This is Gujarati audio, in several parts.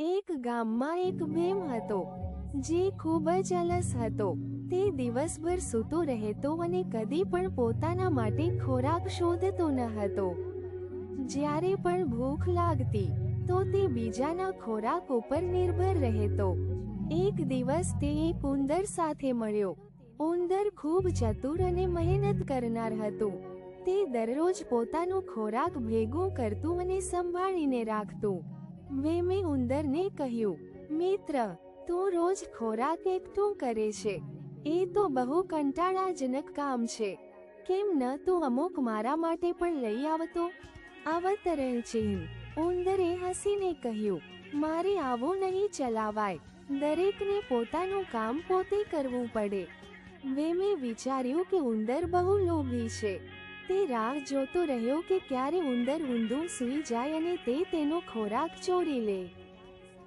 એક ગામમાં એક ભીમ હતો, જે ખૂબ જ અલસ હતો. તે દિવસભર સૂતો રહેતો અને કદી પણ પોતાના માટે ખોરાક શોધતો ન હતો. જ્યારે પણ ભૂખ લાગતી, તો તે બીજાના ખોરાક ઉપર નિર્ભર રહેતો. એક દિવસ તે એક ઉંદર સાથે મળ્યો. ઉંદર ખૂબ ચતુર અને મહેનત કરનાર હતું. તે દરરોજ પોતાનો ખોરાક ભેગો કરતું અને સંભાળીને રાખતું. વેમે ઉંદરને કહ્યું, મિત્ર, તું રોજ ખોરાક એકઠું કરે છે. એ તો બહુ કંટાળાજનક કામ છે. કેમ ન તું અમુક મારા માટે પણ લઈ આવતો? અવતરણ ચિહ્ન ઉંદરે હસીને કહ્યું, મારે આવું નહીં ચલાવાય. દરેકને પોતાનું કામ પોતે કરવું પડે. વેમે વિચાર્યું કે ઉંદર બહુ લોભી છે. તે રાહ જોતો રહ્યો કે ક્યારે ઉંદર ઊંધું સૂઈ જાય અને તે તેનો ખોરાક ચોરી લે.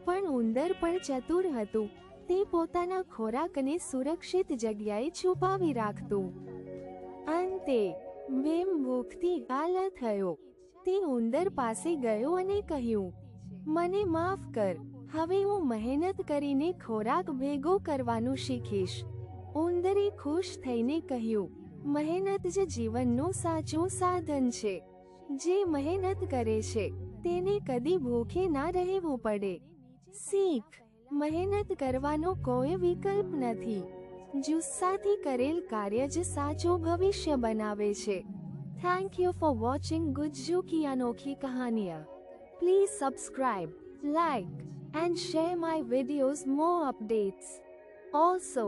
પણ ઉંદર પણ ચતુર હતું. તે પોતાના ખોરાકને સુરક્ષિત જગ્યાએ છુપાવી રાખતું. અંતે મેમ ભૂખથી ગાલ થયો. તે ઉંદર પાસે ગયો અને કહ્યું, મને માફ કર. હવે હું મહેનત કરીને ખોરાક ભેગો કરવાનું શીખીશ. ઉંદરે ખુશ થઈને કહ્યું મહેનત જ જીવનનું સાચું સાધન છે. જે મહેનત કરે છે, તેને કદી ભૂખે ના રહેવું પડે. શીખ, મહેનત કરવાનો કોઈ વિકલ્પ નથી. જુસ્સાથી કરેલ કાર્ય જ સાચું ભવિષ્ય બનાવે છે. Thank you for watching Gujju કી અનોખી કહાનિયા please subscribe like and share my videos more updates also